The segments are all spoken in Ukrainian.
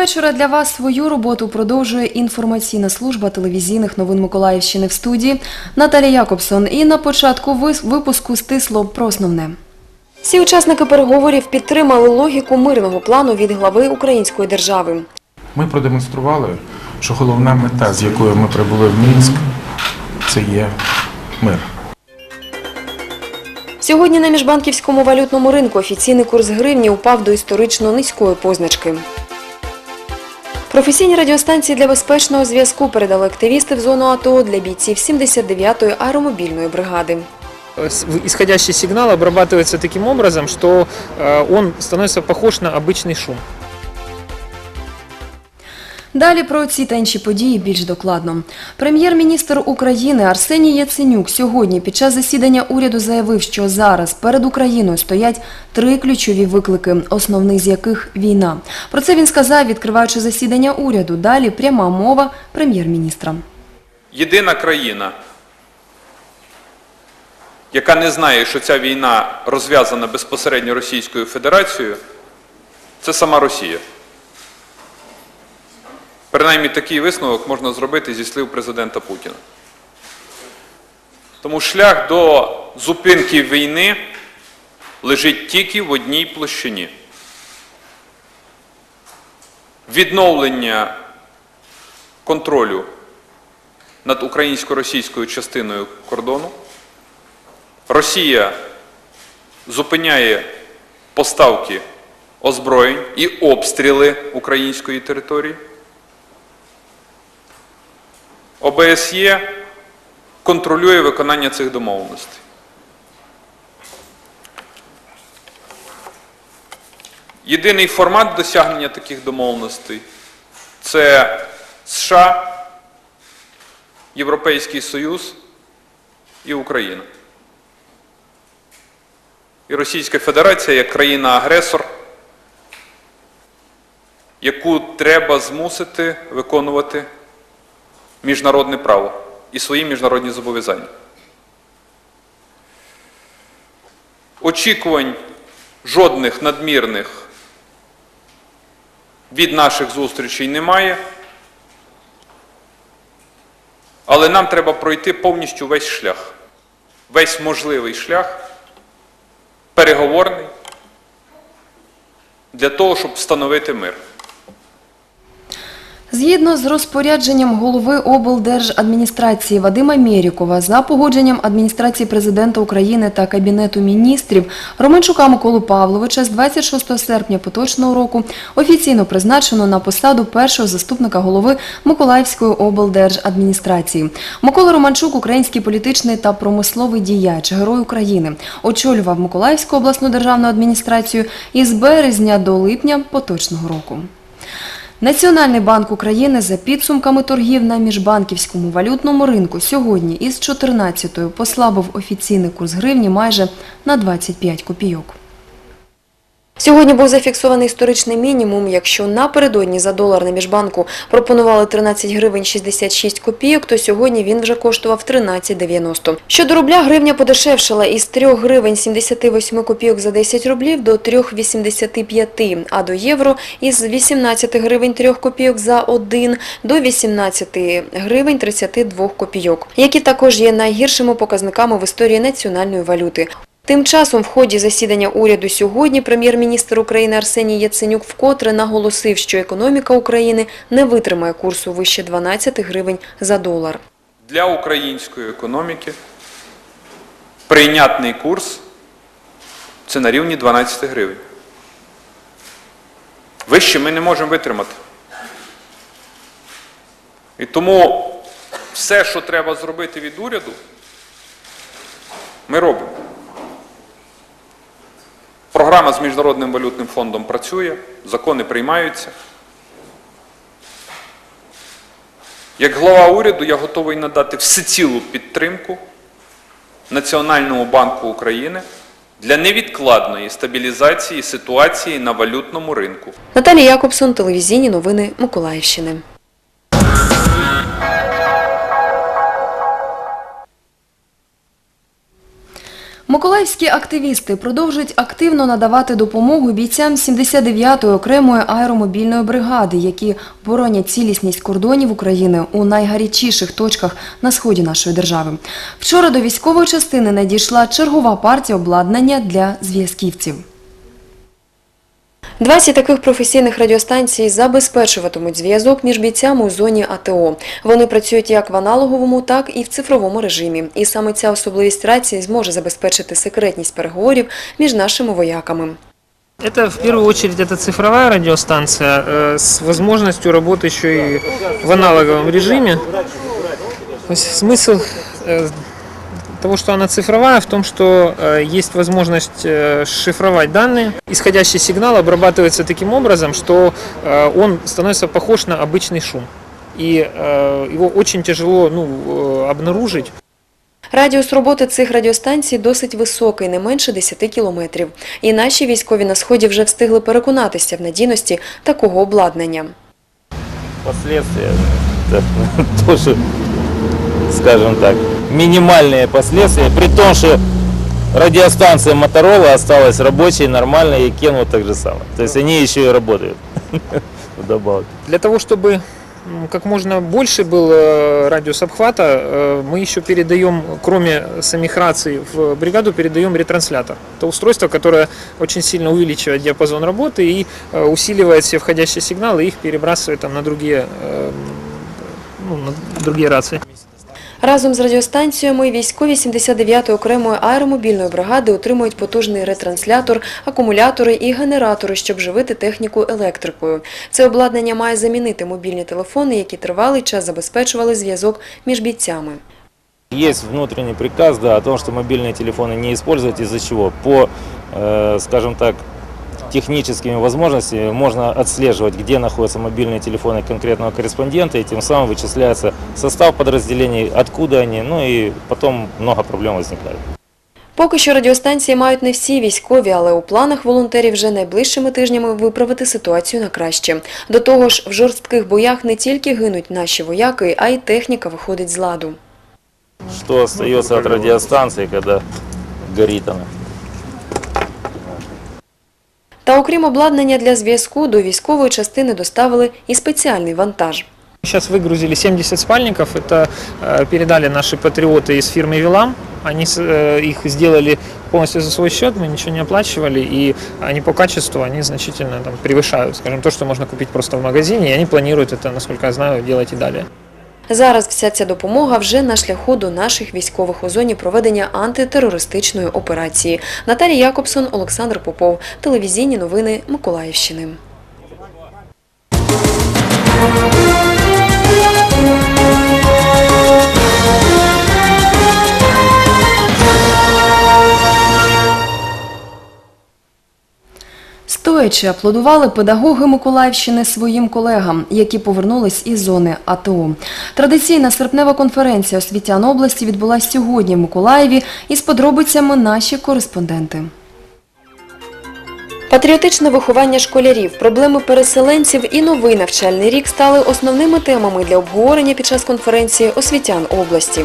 Вечора для вас. Свою роботу продовжує інформаційна служба телевізійних новин Миколаївщини в студії Наталія Якобсон. І на початку випуску стисло про основне. Всі учасники переговорів підтримали логіку мирного плану від глави української держави. Ми продемонстрували, що головна мета, з якою ми прибули в Мінськ, це є мир. Сьогодні на міжбанківському валютному ринку офіційний курс гривні упав до історично низької позначки. Професійні радіостанції для безпечного зв'язку передали активісти в зону АТО для бійців 79-ї аеромобільної бригади. С- в- исходящий сигнал обрабатывается таким образом, что э, он становится похож на обычный шум. Далі про ці та інші події більш докладно. Прем'єр-міністр України Арсеній Яценюк сьогодні під час засідання уряду заявив, що зараз перед Україною стоять три ключові виклики, основний з яких війна. Про це він сказав, відкриваючи засідання уряду. Далі пряма мова прем'єр-міністра. єдина країна, яка не знає, що ця війна розв'язана безпосередньо Російською Федерацією, це сама Росія. Принаймні такий висновок можна зробити зі слів президента Путіна. Тому шлях до зупинки війни лежить тільки в одній площині. Відновлення контролю над українсько-російською частиною кордону. Росія зупиняє поставки озброєнь і обстріли української території. ОБСЄ контролює виконання цих домовленостей. Єдиний формат досягнення таких домовленостей це США, Європейський Союз і Україна. І Російська Федерація як країна-агресор, яку треба змусити виконувати міжнародне право і свої міжнародні зобов'язання. Очікувань жодних надмірних від наших зустрічей немає. Але нам треба пройти повністю весь шлях, весь можливий шлях, переговорний, для того, щоб встановити мир. Згідно з розпорядженням голови облдержадміністрації Вадима Мєрікова, за погодженням адміністрації президента України та Кабінету міністрів Романчука Миколу Павловича з 26 серпня поточного року офіційно призначено на посаду першого заступника голови Миколаївської облдержадміністрації. Микола Романчук – український політичний та промисловий діяч, герой України. Очолював Миколаївську обласну державну адміністрацію із березня до липня поточного року. Національний банк України за підсумками торгів на міжбанківському валютному ринку сьогодні із 14-ю послабив офіційний курс гривні майже на 25 копійок. Сьогодні був зафіксований історичний мінімум, якщо напередодні за долар на міжбанку пропонували 13 гривень 66 копійок, то сьогодні він вже коштував 13,90. Щодо рубля, гривня подешевшала із 3 гривень 78 копійок за 10 рублів до 3,85, а до євро із 18 гривень 3 копійок за 1 до 18 гривень 32 копійок, які також є найгіршими показниками в історії національної валюти. Тим часом в ході засідання уряду сьогодні прем'єр-міністр України Арсеній Яценюк вкотре наголосив, що економіка України не витримає курсу вище 12 гривень за долар. Для української економіки прийнятний курс це на рівні 12 гривень. Вище ми не можемо витримати. І тому все, що треба зробити від уряду, ми робимо. Програма з Міжнародним валютним фондом працює, закони приймаються. Як глава уряду я готовий надати всецілу підтримку Національному банку України для невідкладної стабілізації ситуації на валютному ринку. Наталія Якобсон, телевізійні новини Миколаївщини. Миколаївські активісти продовжують активно надавати допомогу бійцям 79-ї окремої аеромобільної бригади, які боронять цілісність кордонів України у найгарячіших точках на сході нашої держави. Вчора до військової частини надійшла чергова партія обладнання для зв'язківців. 20 таких професійних радіостанцій забезпечуватимуть зв'язок між бійцями у зоні АТО. Вони працюють як в аналоговому, так і в цифровому режимі. І саме ця особливість рації зможе забезпечити секретність переговорів між нашими вояками. Это в первую очередь это цифровая радиостанция э, с возможностью работы еще и в аналоговом режиме. То есть смысл э, того, что она цифровая, в том, что э, есть возможность э, шифровать данные. Исходящий сигнал обрабатывается таким образом, что э, он становится похож на обычный шум. И э, его очень тяжело ну, э, обнаружить. Радіус роботи цих радіостанцій досить високий, не менше 10 кілометрів. І наші військові на сході вже встигли переконатися в надійності такого обладнання. Последствия это тоже, скажем так, минимальные последствия, при том, что радиостанция Моторола осталась рабочей, нормальной, и Кенвуд так же самое. То есть они еще и работают вдобавок. Для того, чтобы как можно больше был э, радиус обхвата, э, мы еще передаем, кроме самих раций, в бригаду передаем ретранслятор. Это устройство, которое очень сильно увеличивает диапазон работы и э, усиливает все входящие сигналы и их перебрасывает там, на, другие, ну, на другие рации. Разом з радіостанціями військові 79-ї окремої аеромобільної бригади отримують потужний ретранслятор, акумулятори і генератори, щоб живити техніку електрикою. Це обладнання має замінити мобільні телефони, які тривалий час забезпечували зв'язок між бійцями. Есть внутренний приказ да, о том, что мобильные телефоны не использовать, из-за чего по, э, скажем так, техническими возможностями можно отслеживать, где находятся мобильные телефоны конкретного корреспондента, и тем самым вычисляется состав подразделений, откуда они, ну и потом много проблем возникает. Поки що радіостанції мають не всі військові, але у планах волонтерів вже найближчими тижнями виправити ситуацію на краще. До того ж, в жорстких боях не тільки гинуть наші вояки, а й техніка виходить з ладу. Что остается от радиостанции, когда горит она? Та окрім обладнання для зв'язку, до військової частини доставили і спеціальний вантаж. Сейчас выгрузили 70 спальников, это э, передали наши патриоты из фирмы Вилам. Они с- э, их сделали полностью за свой счет, мы ничего не оплачивали, и они по качеству, они значительно там, превышают, скажем, то, что можно купить просто в магазине, и они планируют это, насколько я знаю, делать и далее. Зараз вся ця допомога вже на шляху до наших військових у зоні проведення антитерористичної операції. Наталія Якобсон, Олександр Попов. Телевізійні новини Миколаївщини. Стоячи аплодували педагоги Миколаївщини своїм колегам, які повернулись із зони АТО. Традиційна серпнева конференція освітян області відбулася сьогодні в Миколаєві із подробицями наші кореспонденти. Патріотичне виховання школярів, проблеми переселенців і новий навчальний рік стали основними темами для обговорення під час конференції освітян області.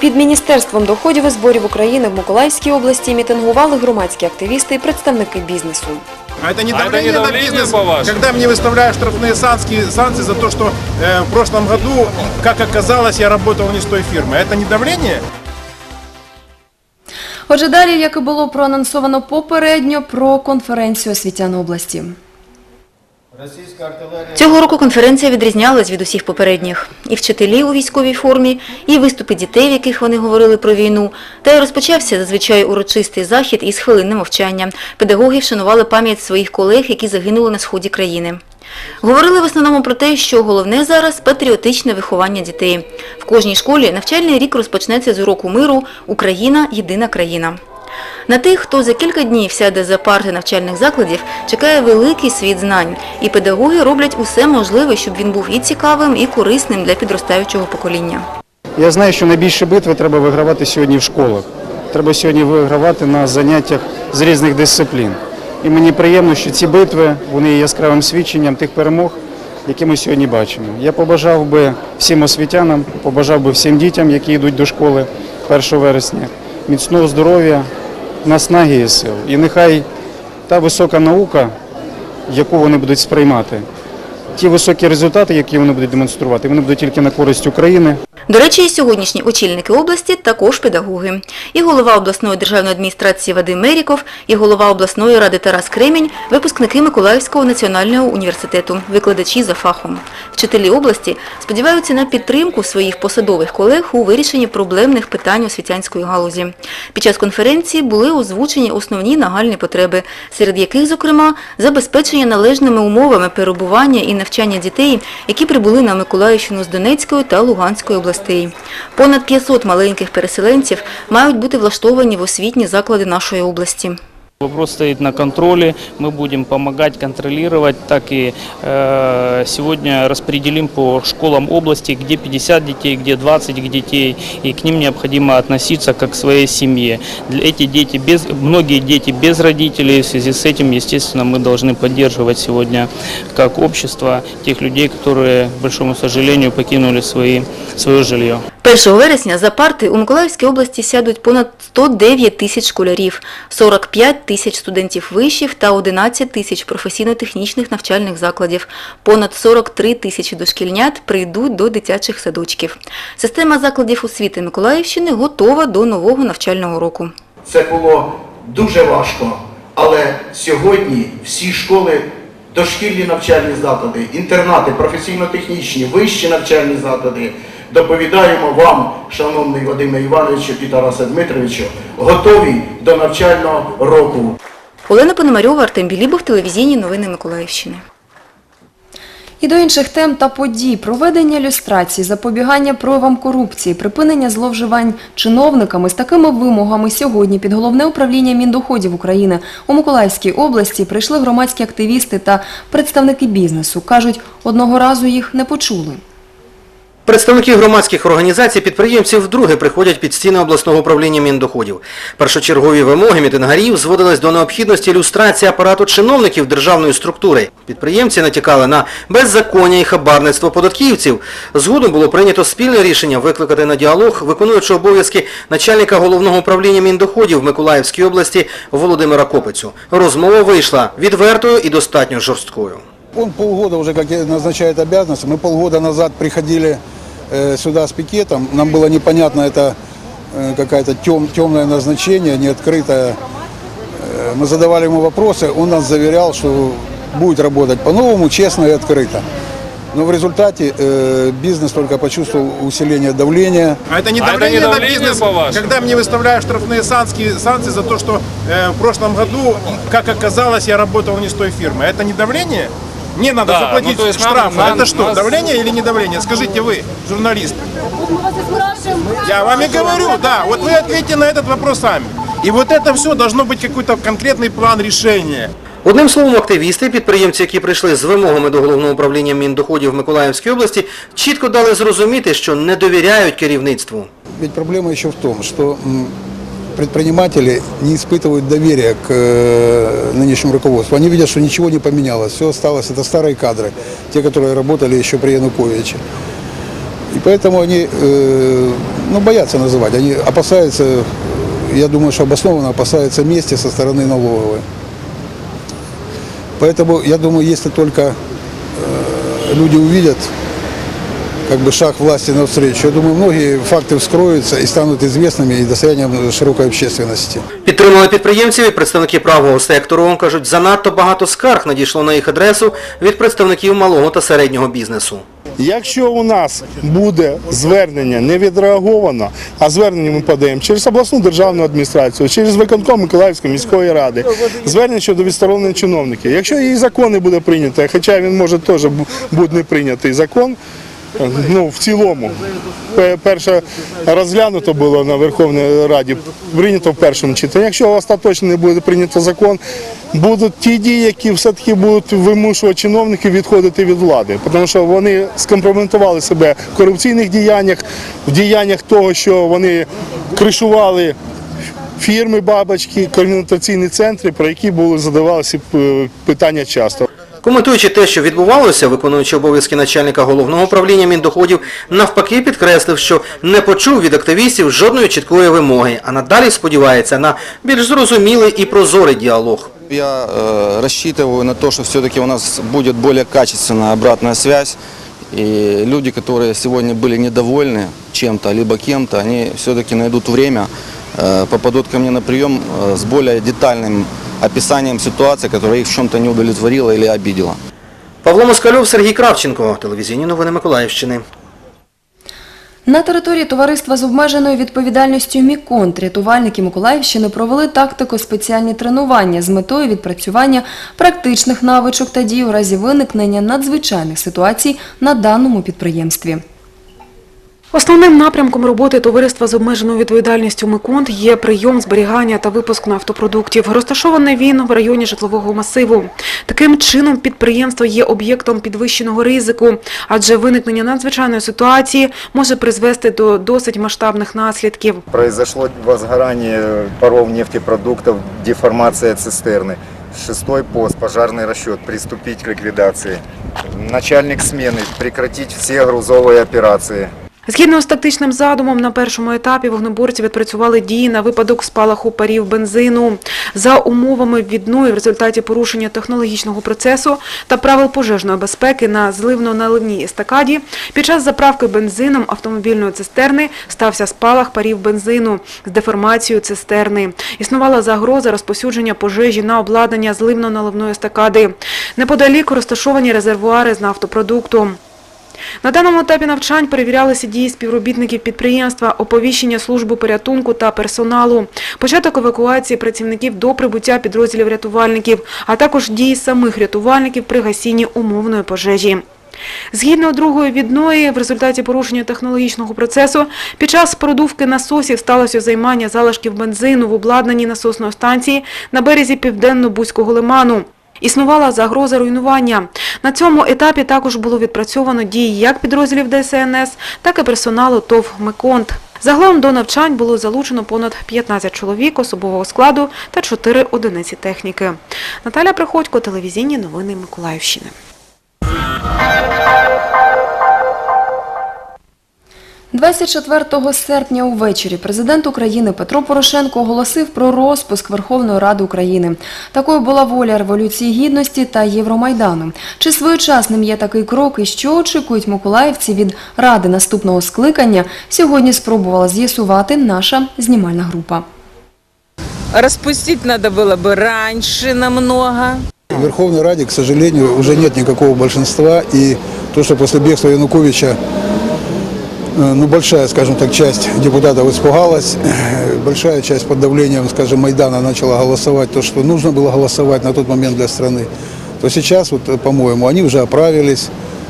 Під Міністерством доходів і зборів України в Миколаївській області мітингували громадські активісти і представники бізнесу. А это не давление, на бизнес, когда мне выставляют штрафные санкции, санкции за то, что э, в прошлом году, как оказалось, я работал не с той фирмой. Это не давление? Отже, далі, як і було проанонсовано попередньо, про конференцію освітян області. Цього року конференція відрізнялась від усіх попередніх. І вчителі у військовій формі, і виступи дітей, в яких вони говорили про війну. Та й розпочався зазвичай урочистий захід із хвилини мовчання. Педагоги вшанували пам'ять своїх колег, які загинули на сході країни. Говорили в основному про те, що головне зараз – патріотичне виховання дітей. В кожній школі навчальний рік розпочнеться з уроку миру «Україна – єдина країна». На тих, хто за кілька днів сяде за парти навчальних закладів, чекає великий світ знань, і педагоги роблять усе можливе, щоб він був і цікавим, і корисним для підростаючого покоління. Я знаю, що найбільші битви треба вигравати сьогодні в школах. Треба сьогодні вигравати на заняттях з різних дисциплін. І мені приємно, що ці битви вони є яскравим свідченням тих перемог, які ми сьогодні бачимо. Я побажав би всім освітянам, побажав би всім дітям, які йдуть до школи, 1 вересня, міцного здоров'я, наснаги і сил. І нехай та висока наука, яку вони будуть сприймати, ті високі результати, які вони будуть демонструвати, вони будуть тільки на користь України. До речі, і сьогоднішні очільники області також педагоги. І голова обласної державної адміністрації Вадим Меріков, і голова обласної ради Тарас Кремінь – випускники Миколаївського національного університету, викладачі за фахом. Вчителі області сподіваються на підтримку своїх посадових колег у вирішенні проблемних питань освітянської галузі. Під час конференції були озвучені основні нагальні потреби, серед яких, зокрема, забезпечення належними умовами перебування і навчання дітей, які прибули на Миколаївщину з Донецької та Луганської областей. Понад 500 маленьких переселенців мають бути влаштовані в освітні заклади нашої області. Вопрос стоит на контроле, мы будем помогать контролировать, так и э, сегодня распределим по школам области, где 50 детей, где 20 детей, и к ним необходимо относиться как к своей семье. Для эти дети без, многие дети без родителей, в связи с этим, естественно, мы должны поддерживать сегодня как общество тех людей, которые, к большому сожалению, покинули свои, свое жилье. 1 вересня за парти у Миколаївській області сядуть понад 109 тисяч школярів, 45 тисяч студентів вишів та 11 тисяч професійно-технічних навчальних закладів. Понад 43 тисячі дошкільнят прийдуть до дитячих садочків. Система закладів освіти Миколаївщини готова до нового навчального року. Це було дуже важко, але сьогодні всі школи, дошкільні навчальні заклади, інтернати, професійно-технічні, вищі навчальні заклади, доповідаємо вам, шановний Вадиме Івановичу і Тарасе Дмитровичу, готові до навчального року. Олена Пономарьова, Артем Білібов, телевізійні новини Миколаївщини. І до інших тем та подій проведення люстрації, запобігання проявам корупції, припинення зловживань чиновниками з такими вимогами сьогодні під головне управління Міндоходів України у Миколаївській області прийшли громадські активісти та представники бізнесу. Кажуть, одного разу їх не почули. Представники громадських організацій підприємців вдруге приходять під стіни обласного управління Міндоходів. Першочергові вимоги мітингарів зводились до необхідності ілюстрації апарату чиновників державної структури. Підприємці натякали на беззаконня і хабарництво податківців. Згодом було прийнято спільне рішення викликати на діалог виконуючого обов'язки начальника головного управління Міндоходів в Миколаївській області Володимира Копицю. Розмова вийшла відвертою і достатньо жорсткою. Он полгода уже как назначает обязанности. Мы полгода назад приходили сюда с пикетом. Нам было непонятно, это э, какое-то тем, темное назначение, не открытое. Э, мы задавали ему вопросы, он нас заверял, что будет работать по-новому, честно и открыто. Но в результате э, бизнес только почувствовал усиление давления. А это не А это давление, не на давление, бизнес, по-вашему? когда мне выставляют штрафные санкции, санкции за то, что э, в прошлом году, как оказалось, я работал не с той фирмой. Это не давление? Мне надо Да, заплатить ну, то есть нам- штраф. нам- это что, нас- давление или не давление? Скажите вы, журналисты. Я вам и говорю, да. Вот вы ответьте на этот вопрос сами. И вот это все должно быть какой-то конкретный план решения. Одним словом, активісти, підприємці, які прийшли з вимогами до головного управління Міндоходів в Миколаївській області, чітко дали зрозуміти, що не довіряють керівництву. Ведь проблема еще в том, что м, предприниматели не испытывают доверия к э, нынешнему руководству. Они видят, что ничего не поменялось, все осталось, это старые кадры, те, которые работали еще при Януковиче. И поэтому они э, ну, боятся называть, они опасаются, я думаю, что обоснованно опасаются мести со стороны налоговой. Поэтому, я думаю, если только э, люди увидят как бы шаг власти навстречу. Я думаю, многие факты вскроются и станут известными и достоянием широкой общественности. Підтримали підприємців і представники правого сектору. Кажуть, занадто багато скарг надійшло на їх адресу від представників малого та середнього бізнесу. Якщо у нас буде звернення не відреаговано, а звернення ми подаємо через обласну державну адміністрацію, через виконком Миколаївської міської ради, звернення щодо відсторонення чиновників. Якщо і закон не буде прийнято, хоча він може теж бу- бути не прийнятий закон, ну в цілому. Перше розглянуто було на Верховній Раді, прийнято в першому читанні. Якщо остаточно не буде прийнято закон, будуть ті дії, які все-таки будуть вимушувати чиновників відходити від влади, тому що вони скомпрометували себе в корупційних діяннях, в діяннях того, що вони кришували фірми, бабочки, координаційні центри, про які були задавалися е, питання часто. Коментуючи те, що відбувалося, виконуючи обов'язки начальника головного управління Міндоходів, навпаки підкреслив, що не почув від активістів жодної чіткої вимоги, а надалі сподівається на більш зрозумілий і прозорий діалог. Я э, рассчитываю на то, что все-таки у нас будет более качественная обратная связь. И люди, которые сегодня были недовольны чем-то, либо кем-то, они все-таки найдут время, э, попадут ко мне на прием э, с более детальным описанием ситуации, которая их в чем-то не удовлетворила или обидела. Павло Москальов, Сергій Кравченко. Телевізійні новини Миколаївщини. На території товариства з обмеженою відповідальністю «Міконт» рятувальники Миколаївщини провели тактико-спеціальні тренування з метою відпрацювання практичних навичок та дій у разі виникнення надзвичайних ситуацій на даному підприємстві. Основним напрямком роботи товариства з обмеженою відповідальністю «Миконт» є прийом, зберігання та випуск нафтопродуктів. Розташований він в районі житлового масиву. Таким чином, підприємство є об'єктом підвищеного ризику, адже виникнення надзвичайної ситуації може призвести до досить масштабних наслідків. Произошло возгорание паров нефтепродуктов, деформация цистерны. Шестой пост, пожарный расчет, приступить к ликвидации. Начальник смены, прекратить все грузовые операции. Згідно з тактичним задумом, на першому етапі вогнеборці відпрацювали дії на випадок спалаху парів бензину. За умовами відної в результаті порушення технологічного процесу та правил пожежної безпеки на зливно-наливній естакаді під час заправки бензином автомобільної цистерни стався спалах парів бензину з деформацією цистерни. Існувала загроза розповсюдження пожежі на обладнання зливно-наливної естакади. Неподалік розташовані резервуари з нафтопродуктом. На даному етапі навчань перевірялися дії співробітників підприємства, оповіщення служби порятунку та персоналу, початок евакуації працівників до прибуття підрозділів рятувальників, а також дії самих рятувальників при гасінні умовної пожежі. Згідно другої відної, в результаті порушення технологічного процесу під час продувки насосів сталося займання залишків бензину в обладнанні насосної станції на березі південно-бузького лиману. Існувала загроза руйнування. На цьому етапі також було відпрацьовано дії як підрозділів ДСНС, так і персоналу ТОВ «Меконт». Загалом до навчань було залучено понад 15 чоловік особового складу та 4 одиниці техніки. Наталя Приходько, телевізійні новини Миколаївщини. – 24 серпня увечері президент України Петро Порошенко оголосив про розпуск Верховної Ради України. Такою була воля Революції Гідності та Євромайдану. Чи своєчасним є такий крок і що очікують миколаївці від Ради наступного скликання, сьогодні спробувала з'ясувати наша знімальна група. Распустить надо было бы раньше намного. В Верховной Раде, к сожалению, уже нет никакого большинства, и то, что после бегства Януковича э, ну, большая, скажем так, часть депутатов испугалась, э, большая часть под давлением, скажем, Майдана начала голосовать то, что нужно было голосовать на тот момент для страны, то сейчас, вот, э, по-моему, они уже оправились,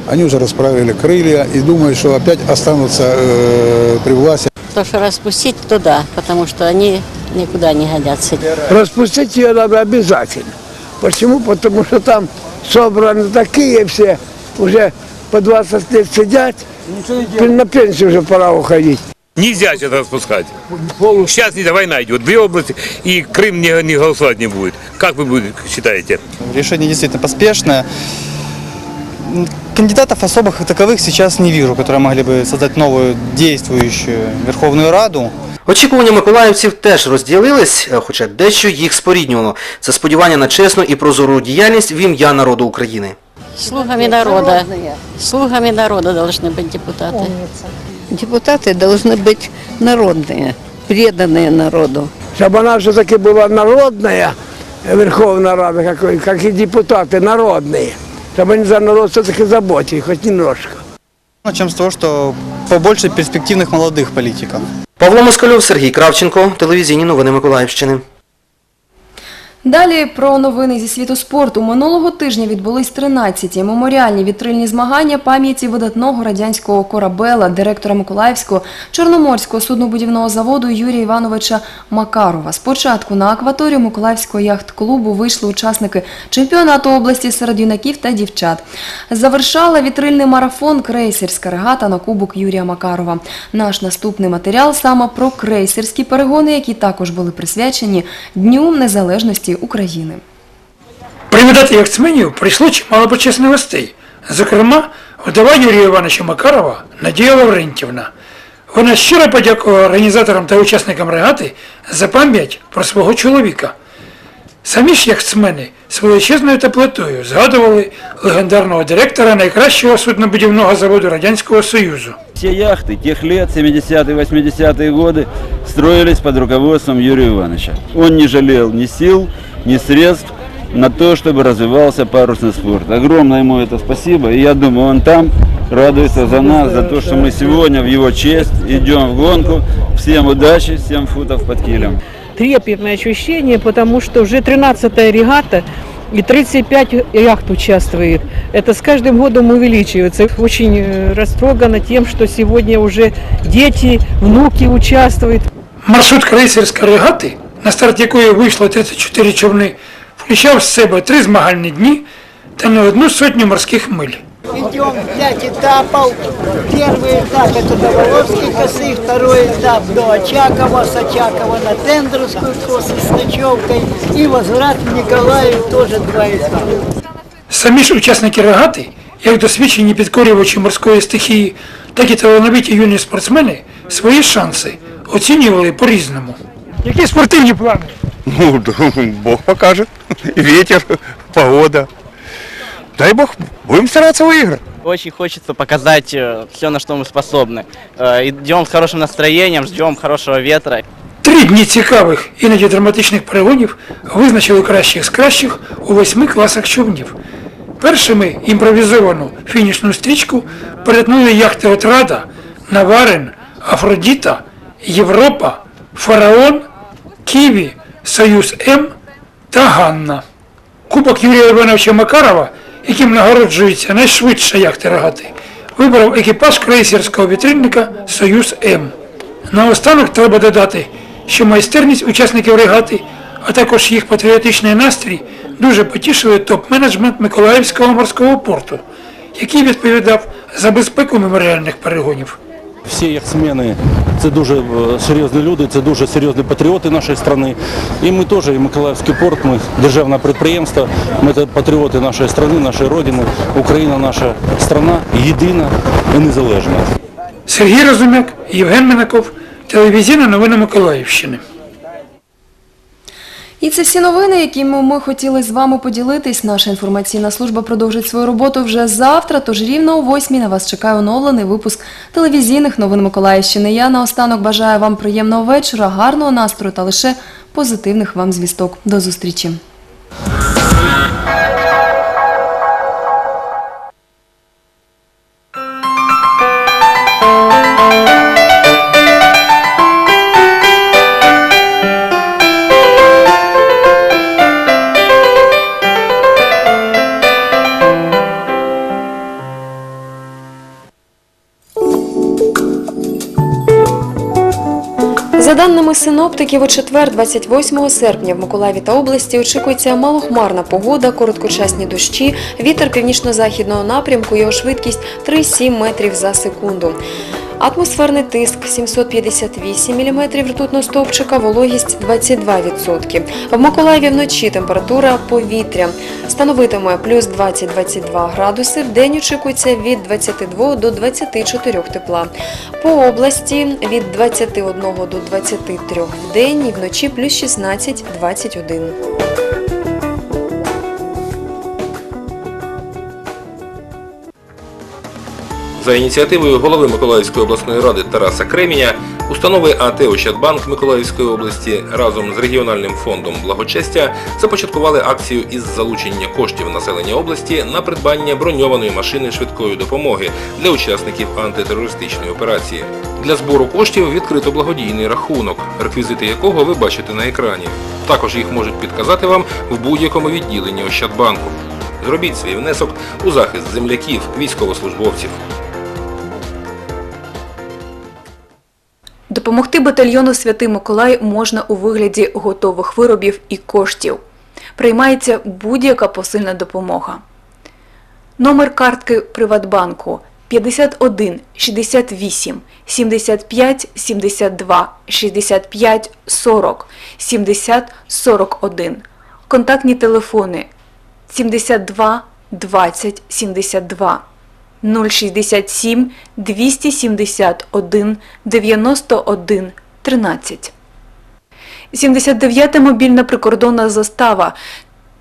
они уже расправили крылья и думают, что опять останутся э, при власти. То, что распустить, то да, потому что они никуда не годятся. Распустить ее надо обязательно. Почему? Потому что там собраны такие все, уже по 20 лет сидят, на пенсию уже пора уходить. Нельзя сейчас распускать. Сейчас не война идет, две области, и Крым не, не голосовать не будет. Как вы будете, считаете? Решение действительно поспешное. М, Кандидатов особых как таковых сейчас не вижу, которые могли бы создать новую действующую Верховную Раду. Очікування миколаївців теж розділились, е, хоча дещо їх споріднювало. Це сподівання на чесну і прозору діяльність в ім'я народу України. Слугами народа. Слугами народа должны быть депутаты. Депутаты должны быть народные, преданные народу. Чтобы она все-таки была народная, Верховная Рада, как, как и депутаты народные. Чтобы они за народ все-таки заботились, хоть немножко. Начнем с того, что побольше перспективных молодых политиков. Павло Москальов, Сергій Кравченко, телевізійні новини Миколаївщини. Далі про новини зі світу спорту. Минулого тижня відбулись 13-ті меморіальні вітрильні змагання пам'яті видатного радянського корабела, директора Миколаївського Чорноморського суднобудівного заводу Юрія Івановича Макарова. Спочатку на акваторію Миколаївського яхт-клубу вийшли учасники чемпіонату області серед юнаків та дівчат. Завершала вітрильний марафон крейсерська регата на кубок Юрія Макарова. Наш наступний матеріал саме про крейсерські перегони, які також були присвячені Дню Незалежності України. Привітати яхтсменів прийшло чимало почесних гостей. Зокрема, вдова Юрія Івановича Макарова Надія Лаврентівна. Вона щиро подякувала організаторам та учасникам регати за пам'ять про свого чоловіка. Самі ж яхтсмени з величезною теплотою згадували легендарного директора найкращого суднобудівного заводу Радянського Союзу. Все яхты тех лет, 70-е, 80-е годы, строились под руководством Юрия Ивановича. Он не жалел ни сил, ни средств на то, чтобы развивался парусный спорт. Огромное ему это спасибо. И я думаю, он там радуется за нас, за то, что мы сегодня в его честь идем в гонку. Всем удачи, 7 футов под килем. трепетное ощущение, потому что уже 13-я регата и 35 яхт участвует. Это с каждым годом увеличивается. Очень э, растрогана тем, что сегодня уже дети, внуки участвуют. Маршрут крейсерської регати, на старт якої вийшло 34 човни, включав в себе три змагальні дні та не одну сотню морських миль. Идем пять этапов. Первый этап это до Воловской косы, второй этап до Очакова, с Очакова на Тендровскую косу с ночевкой и возврат в Николаев тоже два этапа. Самі ж учасники регати, як досвідчені підкорювачі морської стихії, так і талановиті юні спортсмени, свої шанси оцінювали по-різному. Які спортивні плани? Ну, Бог покажет. Ветер, погода. Дай Бог, будем стараться выиграть. Очень хочется показать все, на что мы способны. Э, Идем с хорошим настроением, ждем хорошего ветра. Три дні цікавих, іноді драматичних перегонів визначили кращих з кращих у восьми класах човнів. Першими імпровізовану фінішну стрічку перетнули яхти Отрада, Наварин, Афродіта, Європа, Фараон, Ківі, Союз М та Ганна. Кубок Юрія Івановича Макарова, яким нагороджується найшвидша яхта регати, вибрав екіпаж крейсерського вітрильника Союз М. Наостанок треба додати, що майстерність учасників регати, а також їх патріотичний настрій дуже потішили топ-менеджмент Миколаївського морського порту, який відповідав за безпеку меморіальних перегонів. Всі яхтсмени це дуже е, серйозні люди, це дуже серйозні патріоти нашої країни. І ми теж, і Миколаївський порт, ми державне підприємство, ми патріоти нашої країни, нашої родини. Україна наша страна єдина і незалежна. Сергій Розумяк, Євген Минаков, телевізійна новина Миколаївщини. І це всі новини, якими ми хотіли з вами поділитись. Наша інформаційна служба продовжить свою роботу вже завтра, тож рівно о 8 на вас чекає оновлений випуск телевізійних новин Миколаївщини. Я наостанок бажаю вам приємного вечора, гарного настрою та лише позитивних вам звісток. До зустрічі! Синоптиків, у четвер, 28 серпня в Миколаєві та області очікується малохмарна погода, короткочасні дощі, вітер північно-західного напрямку, його швидкість 3-7 метрів за секунду. Атмосферний тиск 758 мм ртутного стовпчика, вологість 22%. В Миколаєві вночі температура повітря становитиме плюс 20-22 градуси. В день очікується від 22 до 24 тепла. По області від 21 до 23 в день і вночі плюс 16-21. За ініціативою голови Миколаївської обласної ради Тараса Креміня, установи АТ Ощадбанк Миколаївської області разом з регіональним фондом благочестя започаткували акцію із залучення коштів населення області на придбання броньованої машини швидкої допомоги для учасників антитерористичної операції. Для збору коштів відкрито благодійний рахунок, реквізити якого ви бачите на екрані. Також їх можуть підказати вам в будь-якому відділенні Ощадбанку. Зробіть свій внесок у захист земляків, військовослужбовців. Допомогти батальйону Святий Миколай можна у вигляді готових виробів і коштів. Приймається будь-яка посильна допомога. Номер картки Приватбанку 51 68 75 72 65 40 70 41. Контактні телефони 72 20 72 067 271 91 13. 79-та мобільна прикордонна застава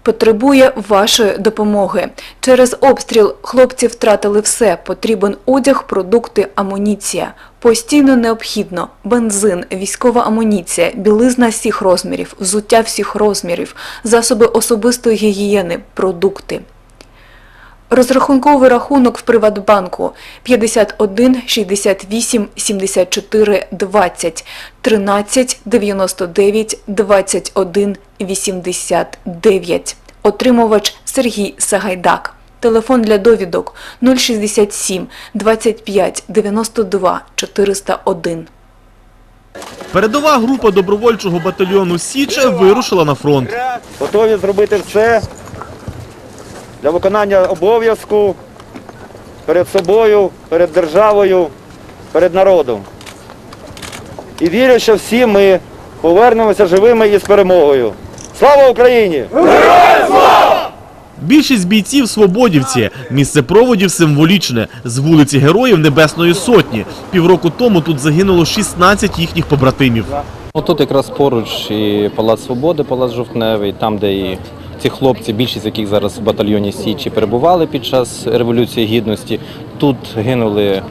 потребує вашої допомоги. Через обстріл хлопці втратили все. Потрібен одяг, продукти, амуніція. Постійно необхідно бензин, військова амуніція, білизна всіх розмірів, взуття всіх розмірів, засоби особистої гігієни, продукти. Розрахунковий рахунок в Приватбанку 51 68 74 20 13 99 21 89. Отримувач Сергій Сагайдак. Телефон для довідок 067 25 92 401. Передова група добровольчого батальйону Січе вирушила на фронт. Готові зробити все для виконання обов'язку перед собою, перед державою, перед народом. І вірю, що всі ми повернемося живими і з перемогою. Слава Україні! Більшість бійців свободівці. Місце проводів символічне з вулиці Героїв Небесної Сотні. Півроку тому тут загинуло 16 їхніх побратимів. Отут якраз поруч і Палац Свободи, Палац Жовтневий, там, де і ці хлопці, більшість з яких зараз в батальйоні Січі перебували під час Революції Гідності. Тут гинули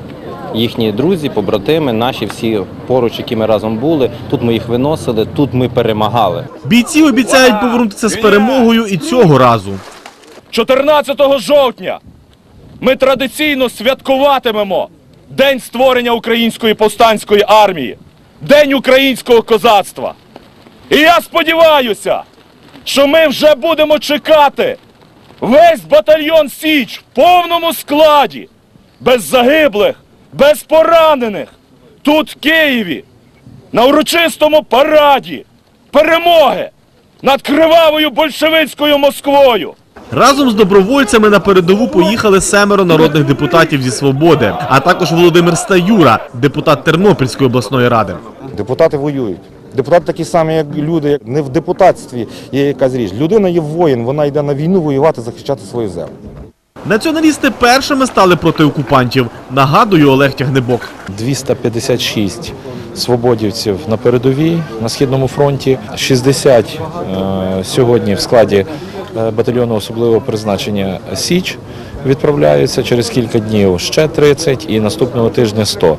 їхні друзі, побратими, наші всі поруч, які ми разом були. Тут ми їх виносили, тут ми перемагали. Бійці обіцяють повернутися з перемогою і цього разу. 14 жовтня ми традиційно святкуватимемо День створення Української повстанської армії, День українського козацтва. І я сподіваюся, що ми вже будемо чекати весь батальйон Січ в повному складі, без загиблих, без поранених, тут в Києві, на урочистому параді перемоги над кривавою большевицькою Москвою. Разом з добровольцями на передову поїхали семеро народних депутатів зі свободи, а також Володимир Стаюра, депутат Тернопільської обласної ради. Депутати воюють. Депутати такі самі, як люди. як Не в депутатстві є якась річ. Людина є воїн, вона йде на війну воювати, захищати свою землю. Націоналісти першими стали проти окупантів. Нагадує Олег Тягнебок. 256 свободівців на передовій на східному фронті, 60 е, сьогодні в складі е, батальйону особливого призначення Січ відправляються через кілька днів ще 30 і наступного тижня 100.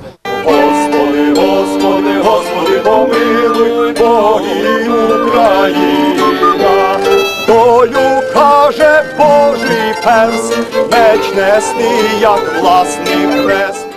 Україна. тою каже Божий перс, меч нести, як власний хрест.